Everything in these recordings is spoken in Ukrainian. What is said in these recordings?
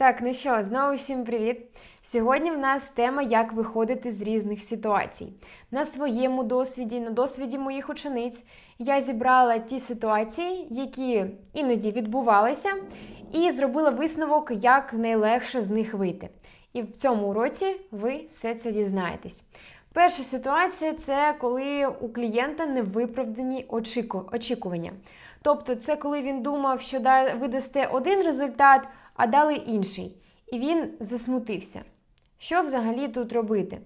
Так, ну що, знову всім привіт! Сьогодні в нас тема, як виходити з різних ситуацій. На своєму досвіді, на досвіді моїх учениць, я зібрала ті ситуації, які іноді відбувалися, і зробила висновок, як найлегше з них вийти. І в цьому уроці ви все це дізнаєтесь. Перша ситуація це коли у клієнта невиправдані очіку- очікування. Тобто, це коли він думав, що ви дасте один результат, а дали інший. І він засмутився. Що взагалі тут робити?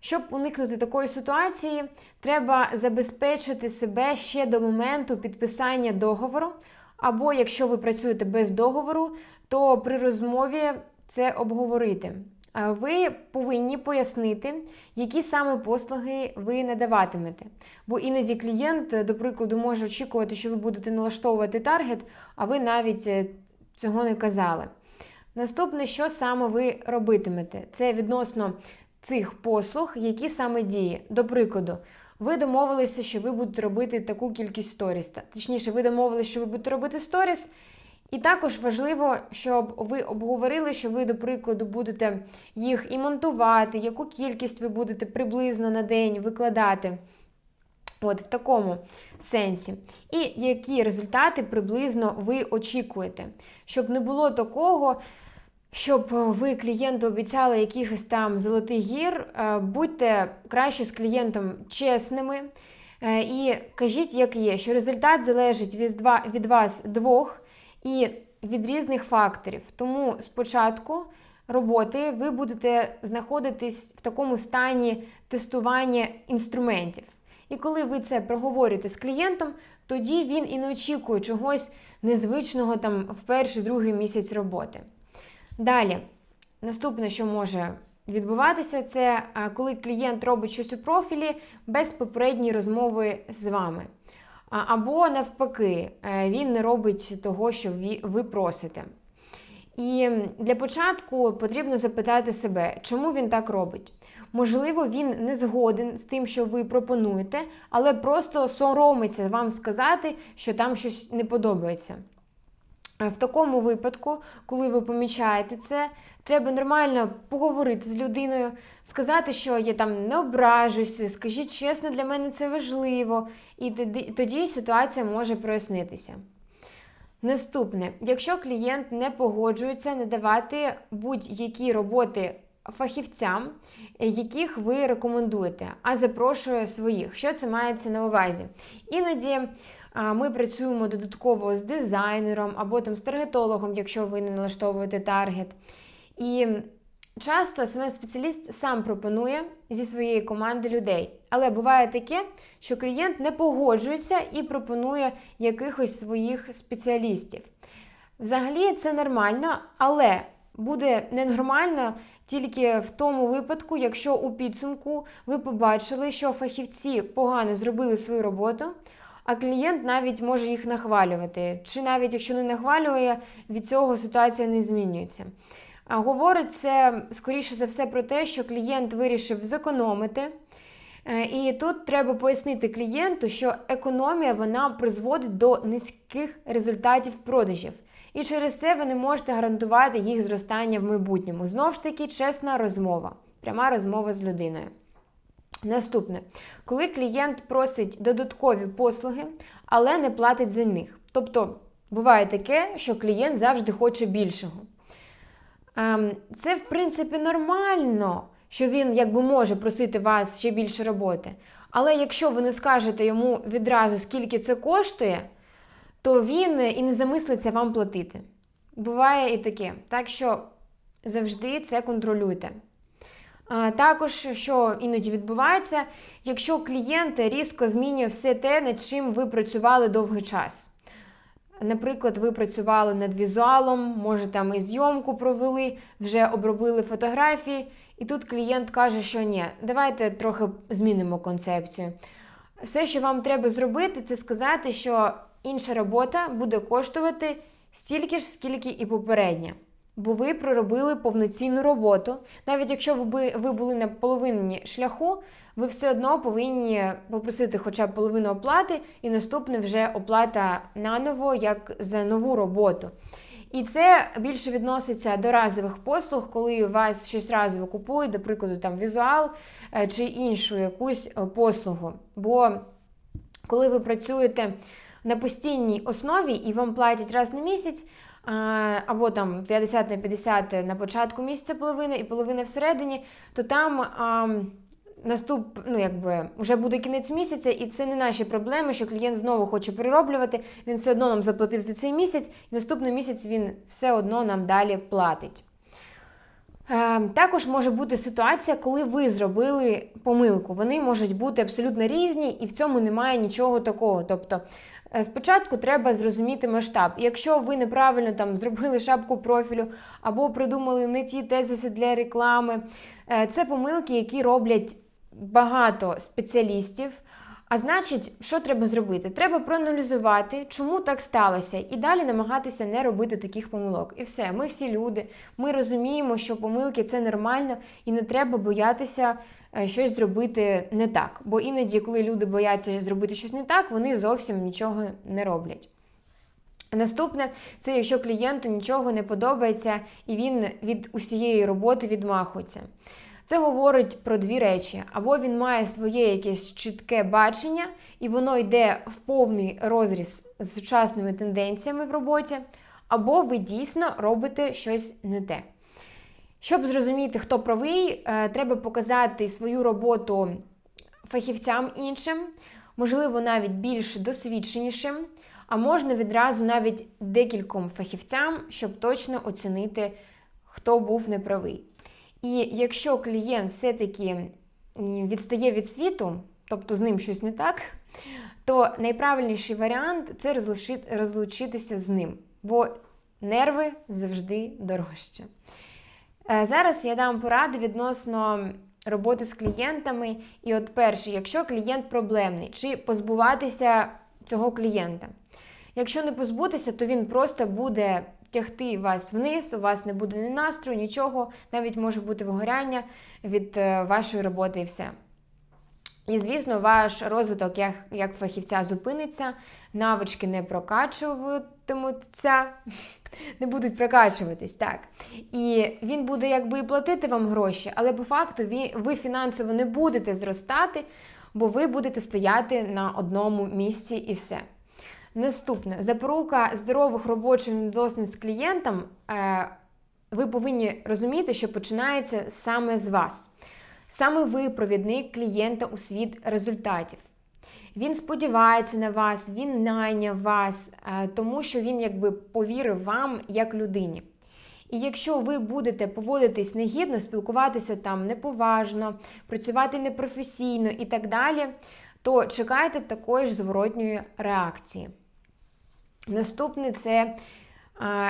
Щоб уникнути такої ситуації, треба забезпечити себе ще до моменту підписання договору. Або якщо ви працюєте без договору, то при розмові це обговорити. Ви повинні пояснити, які саме послуги ви надаватимете. Бо іноді клієнт, до прикладу, може очікувати, що ви будете налаштовувати таргет, а ви навіть е, цього не казали. Наступне, що саме ви робитимете? Це відносно цих послуг, які саме дії. До прикладу, ви домовилися, що ви будете робити таку кількість сторіс. Точніше, ви домовилися, що ви будете робити сторіс. І також важливо, щоб ви обговорили, що ви, до прикладу, будете їх і монтувати, яку кількість ви будете приблизно на день викладати. От в такому сенсі. І які результати приблизно ви очікуєте, щоб не було такого, щоб е, ви клієнту обіцяли якихось там золотих гір, е, будьте краще з клієнтом чесними е, і кажіть, як є, що результат залежить від вас двох і від різних факторів. Тому спочатку роботи ви будете знаходитись в такому стані тестування інструментів. І коли ви це проговорюєте з клієнтом, тоді він і не очікує чогось незвичного там в перший другий місяць роботи. Далі, наступне, що може відбуватися, це коли клієнт робить щось у профілі без попередньої розмови з вами. Або навпаки, е, він не робить того, що ви просите. І для початку потрібно запитати себе, чому він так робить. Можливо, він не згоден з тим, що ви пропонуєте, але просто соромиться вам сказати, що там щось не подобається. В такому випадку, коли ви помічаєте це, треба нормально поговорити з людиною, сказати, що я там не ображусь, скажіть чесно, для мене це важливо, і тоді ситуація може прояснитися. Наступне, якщо клієнт не погоджується надавати будь-які роботи фахівцям, яких ви рекомендуєте, а запрошує своїх. Що це мається на увазі? Іноді ми працюємо додатково з дизайнером або там з таргетологом, якщо ви не налаштовуєте таргет. І часто саме спеціаліст сам пропонує зі своєї команди людей. Але буває таке, що клієнт не погоджується і пропонує якихось своїх спеціалістів. Взагалі це нормально, але буде ненормально тільки в тому випадку, якщо у підсумку ви побачили, що фахівці погано зробили свою роботу, а клієнт навіть може їх нахвалювати. Чи навіть якщо не нахвалює, від цього ситуація не змінюється. А говорить це скоріше за все про те, що клієнт вирішив зекономити. Е, І тут треба пояснити клієнту, що економія вона призводить до низьких результатів продажів. І через це ви не можете гарантувати їх зростання в майбутньому. Знову ж таки, чесна розмова, пряма розмова з людиною. Наступне, коли клієнт просить додаткові послуги, але не платить за них. Тобто буває таке, що клієнт завжди хоче більшого. Ем, Це, в принципі, нормально, що він якби може просити вас ще більше роботи. Але якщо ви не скажете йому відразу, скільки це коштує, то він і не замислиться вам платити. Буває і таке. Так що завжди це контролюйте. Також, що іноді відбувається, якщо клієнт різко змінює все те, над чим ви працювали довгий час. Наприклад, ви працювали над візуалом, може там і зйомку провели, вже обробили фотографії, і тут клієнт каже, що ні, давайте трохи змінимо концепцію. Все, що вам треба зробити, це сказати, що інша робота буде коштувати стільки ж, скільки і попередня. Бо ви проробили повноцінну роботу. Навіть якщо ви, ви були на половині шляху, ви все одно повинні попросити хоча б половину оплати, і наступне вже оплата наново, як за нову роботу. І це більше відноситься до разових послуг, коли вас щось разово купують, до прикладу, там візуал е, чи іншу якусь е, послугу. Бо коли ви працюєте на постійній основі і вам платять раз на місяць, або там 50 на 50 на початку місяця половина і половина всередині, то там а, наступ, ну якби вже буде кінець місяця, і це не наші проблеми, що клієнт знову хоче перероблювати. Він все одно нам заплатив за цей місяць, і наступний місяць він все одно нам далі платить. Е, Також може бути ситуація, коли ви зробили помилку. Вони можуть бути абсолютно різні, і в цьому немає нічого такого. Тобто, спочатку треба зрозуміти масштаб. Якщо ви неправильно там зробили шапку профілю або придумали не ті тезиси для реклами, е, це помилки, які роблять багато спеціалістів. А значить, що треба зробити? Треба проаналізувати, чому так сталося, і далі намагатися не робити таких помилок. І все, ми всі люди. Ми розуміємо, що помилки це нормально, і не треба боятися е, щось зробити не так. Бо іноді, коли люди бояться зробити щось не так, вони зовсім нічого не роблять. Наступне, це якщо клієнту нічого не подобається і він від усієї роботи відмахується. Це говорить про дві речі: або він має своє якесь чітке бачення, і воно йде в повний розріз з сучасними тенденціями в роботі, або ви дійсно робите щось не те. Щоб зрозуміти, хто правий, е, треба показати свою роботу фахівцям іншим, можливо, навіть більш досвідченішим, а можна відразу навіть декільком фахівцям, щоб точно оцінити, хто був неправий. І якщо клієнт все-таки відстає від світу, тобто з ним щось не так, то найправильніший варіант це розлучитися з ним, бо нерви завжди дорожче. Е, зараз я дам поради відносно роботи з клієнтами. І от перше, якщо клієнт проблемний, чи позбуватися цього клієнта. Якщо не позбутися, то він просто буде тягти вас вниз, у вас не буде ні настрою, нічого, навіть може бути вигоряння від е, вашої роботи і все. І, звісно, ваш розвиток як як фахівця зупиниться, навички не прокачуватимуться, не будуть прокачуватись, так. І він буде якби і платити вам гроші, але по факту ви, ви фінансово не будете зростати, бо ви будете стояти на одному місці і все. Наступне запорука здорових робочих відносин з клієнтом. Е, ви повинні розуміти, що починається саме з вас. Саме ви провідник клієнта у світ результатів. Він сподівається на вас, він найняв вас, е, тому що він якби повірив вам як людині. І якщо ви будете поводитись негідно, спілкуватися там неповажно, працювати непрофесійно і так далі, то чекайте такої ж зворотньої реакції. Наступне це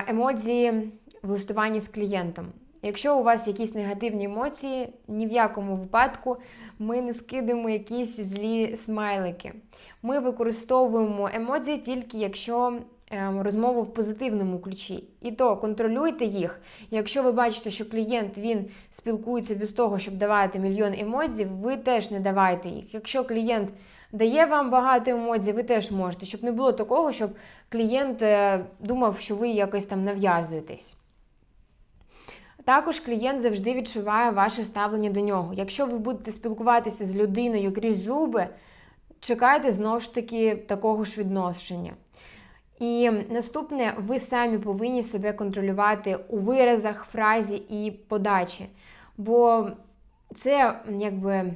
емоції в листуванні з клієнтом. Якщо у вас якісь негативні емоції, ні в якому випадку ми не скидуємо якісь злі смайлики. Ми використовуємо емоції тільки якщо ем, розмову в позитивному ключі. І то контролюйте їх. Якщо ви бачите, що клієнт він спілкується без того, щоб давати мільйон емоцій, ви теж не давайте їх. Якщо клієнт дає вам багато емоцій, ви теж можете, щоб не було такого, щоб клієнт е, думав, що ви якось там нав'язуєтесь. Також клієнт завжди відчуває ваше ставлення до нього. Якщо ви будете спілкуватися з людиною крізь зуби, чекайте знову ж таки такого ж відношення. І наступне, ви самі повинні себе контролювати у виразах, фразі і подачі. Бо це якби е,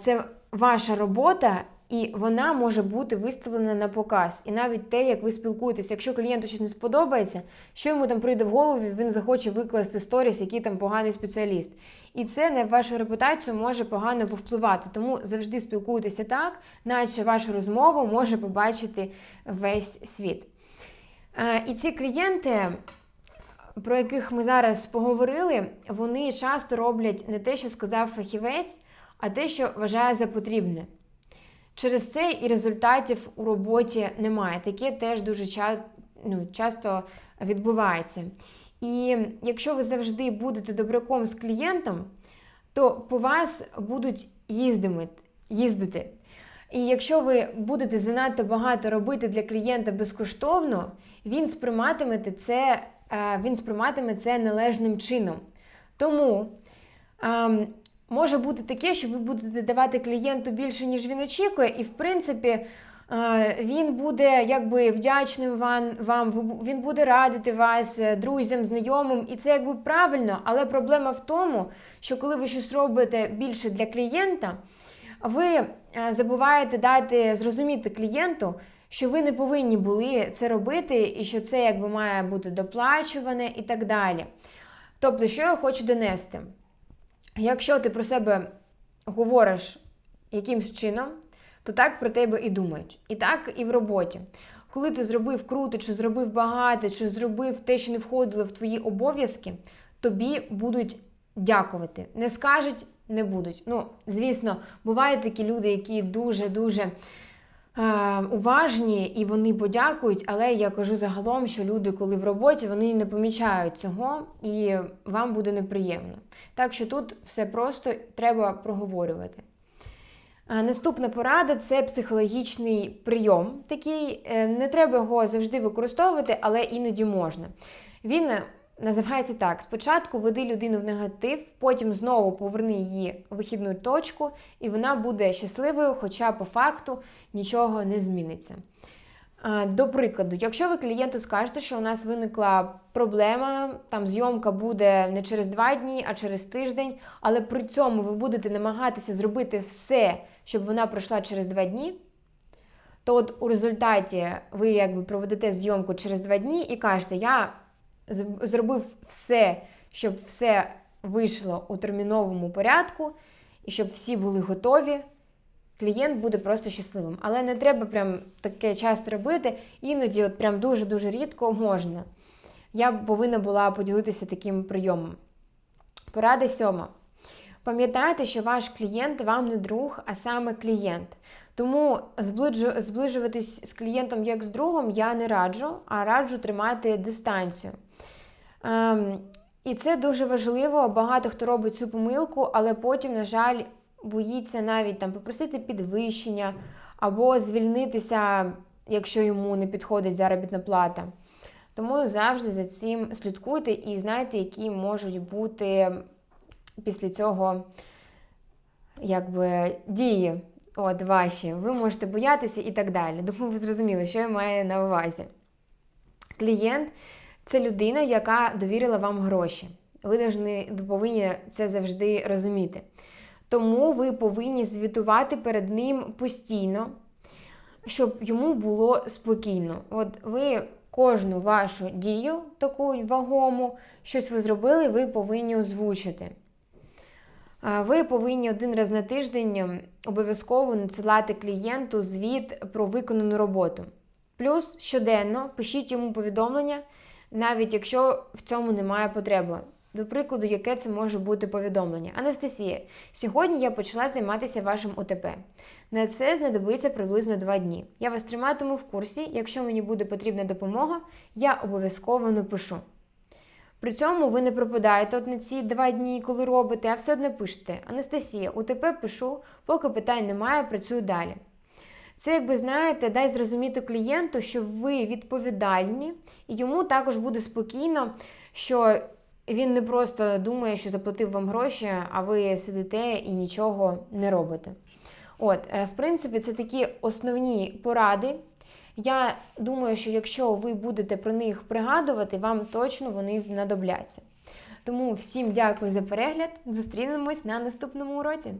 це ваша робота, і вона може бути виставлена на показ. І навіть те, як ви спілкуєтесь, якщо клієнту щось не сподобається, що йому там прийде в голову, він захоче викласти сторіс, який там поганий спеціаліст. І це на вашу репутацію може погано повпливати. Тому завжди спілкуйтеся так, наче вашу розмову може побачити весь світ. Е, і ці клієнти. Про яких ми зараз поговорили, вони часто роблять не те, що сказав фахівець, а те, що вважає за потрібне. Через це і результатів у роботі немає. Таке теж дуже ну, часто відбувається. І якщо ви завжди будете добряком з клієнтом, то по вас будуть їздити. І якщо ви будете занадто багато робити для клієнта безкоштовно, він сприйматиме це, е, він сприйматиме це належним чином. Тому ем, може бути таке, що ви будете давати клієнту більше, ніж він очікує, і в принципі. е, Він буде якби вдячним вам, вам, він буде радити вас е, друзям, знайомим, і це якби правильно. Але проблема в тому, що коли ви щось робите більше для клієнта, ви е, забуваєте дати зрозуміти клієнту, що ви не повинні були це робити, і що це якби має бути доплачуване і так далі. Тобто, що я хочу донести? Якщо ти про себе говориш якимсь чином, то так про тебе і думають. І так і в роботі. Коли ти зробив круто, чи зробив багато, чи зробив те, що не входило в твої обов'язки, тобі будуть дякувати. Не скажуть, не будуть. Ну, звісно, бувають такі люди, які дуже-дуже уважні і вони подякують, але я кажу загалом, що люди, коли в роботі, вони не помічають цього і вам буде неприємно. Так що тут все просто треба проговорювати. Наступна порада це психологічний прийом. Такий е, не треба його завжди використовувати, але іноді можна. Він е, називається так: спочатку веди людину в негатив, потім знову поверни її в вихідну точку, і вона буде щасливою, хоча по факту нічого не зміниться. До прикладу, якщо ви клієнту скажете, що у нас виникла проблема, там зйомка буде не через два дні, а через тиждень, але при цьому ви будете намагатися зробити все, щоб вона пройшла через два дні, то от у результаті ви якби проведете зйомку через два дні і кажете, я зробив все, щоб все вийшло у терміновому порядку, і щоб всі були готові клієнт буде просто щасливим. Але не треба прям таке часто робити. Іноді, от прям дуже-дуже рідко можна. Я повинна була поділитися таким прийомом. Порада сьома. Пам'ятайте, що ваш клієнт вам не друг, а саме клієнт. Тому зближуватись з клієнтом як з другом я не раджу, а раджу тримати дистанцію. Ем, і це дуже важливо. Багато хто робить цю помилку, але потім, на жаль, боїться навіть там попросити підвищення або звільнитися, якщо йому не підходить заробітна плата. Тому завжди за цим слідкуйте і знайте, які можуть бути після цього якби, дії от, ваші. Ви можете боятися і так далі. Думаю, ви зрозуміли, що я маю на увазі. Клієнт це людина, яка довірила вам гроші. Ви повинні це завжди розуміти. Тому ви повинні звітувати перед ним постійно, щоб йому було спокійно. От ви кожну вашу дію, таку вагому, щось ви зробили, ви повинні озвучити. Ви повинні один раз на тиждень обов'язково надсилати клієнту звіт про виконану роботу. Плюс щоденно пишіть йому повідомлення, навіть якщо в цьому немає потреби. До прикладу, яке це може бути повідомлення. Анастасія, сьогодні я почала займатися вашим ОТП. На це знадобиться приблизно 2 дні. Я вас триматиму в курсі. Якщо мені буде потрібна допомога, я обов'язково напишу. При цьому ви не пропадаєте от на ці два дні, коли робите, а все одно пишете. Анастасія, УТП пишу, поки питань немає, працюю далі. Це, якби знаєте, дай зрозуміти клієнту, що ви відповідальні, і йому також буде спокійно, що він не просто думає, що заплатив вам гроші, а ви сидите і нічого не робите. От, е, в принципі, це такі основні поради. Я думаю, що якщо ви будете про них пригадувати, вам точно вони знадобляться. Тому всім дякую за перегляд. Зустрінемось на наступному уроці.